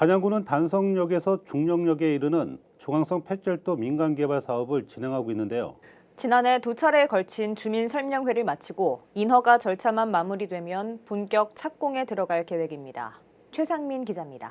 단양구는 단성역에서 중령역에 이르는 중앙선 폐절도 민간 개발 사업을 진행하고 있는데요. 지난해 두 차례에 걸친 주민 설명회를 마치고 인허가 절차만 마무리되면 본격 착공에 들어갈 계획입니다. 최상민 기자입니다.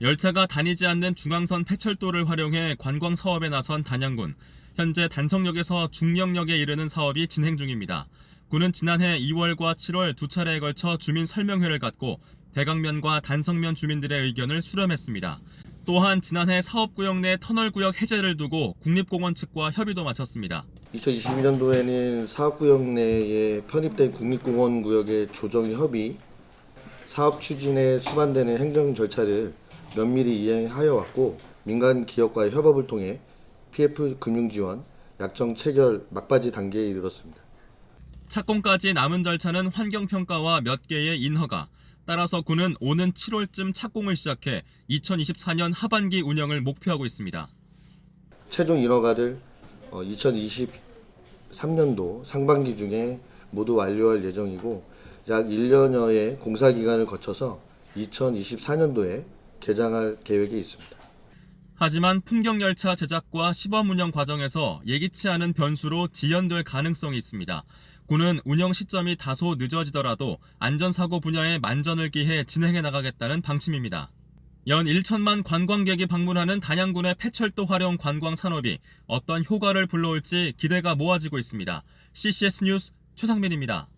열차가 다니지 않는 중앙선 폐철도를 활용해 관광 사업에 나선 단양군. 현재 단성역에서 중령역에 이르는 사업이 진행 중입니다. 군은 지난해 2월과 7월 두 차례에 걸쳐 주민 설명회를 갖고 대강면과 단성면 주민들의 의견을 수렴했습니다. 또한 지난해 사업구역 내 터널구역 해제를 두고 국립공원 측과 협의도 마쳤습니다. 2022년도에는 사업구역 내에 편입된 국립공원 구역의 조정 협의, 사업 추진에 수반되는 행정 절차를 면밀히 이행하여 왔고 민간 기업과의 협업을 통해 PF 금융 지원, 약정 체결 막바지 단계에 이르렀습니다. 착공까지 남은 절차는 환경평가와 몇 개의 인허가. 따라서 군은 오는 7월쯤 착공을 시작해 2024년 하반기 운영을 목표하고 있습니다. 최종 인허가를 2023년도 상반기 중에 모두 완료할 예정이고 약 1년여의 공사 기간을 거쳐서 2024년도에 개장할 계획이 있습니다. 하지만 풍경 열차 제작과 시범 운영 과정에서 예기치 않은 변수로 지연될 가능성이 있습니다. 군은 운영 시점이 다소 늦어지더라도 안전사고 분야에 만전을 기해 진행해 나가겠다는 방침입니다. 연 1천만 관광객이 방문하는 단양군의 폐철도 활용 관광 산업이 어떤 효과를 불러올지 기대가 모아지고 있습니다. CCS 뉴스 최상민입니다.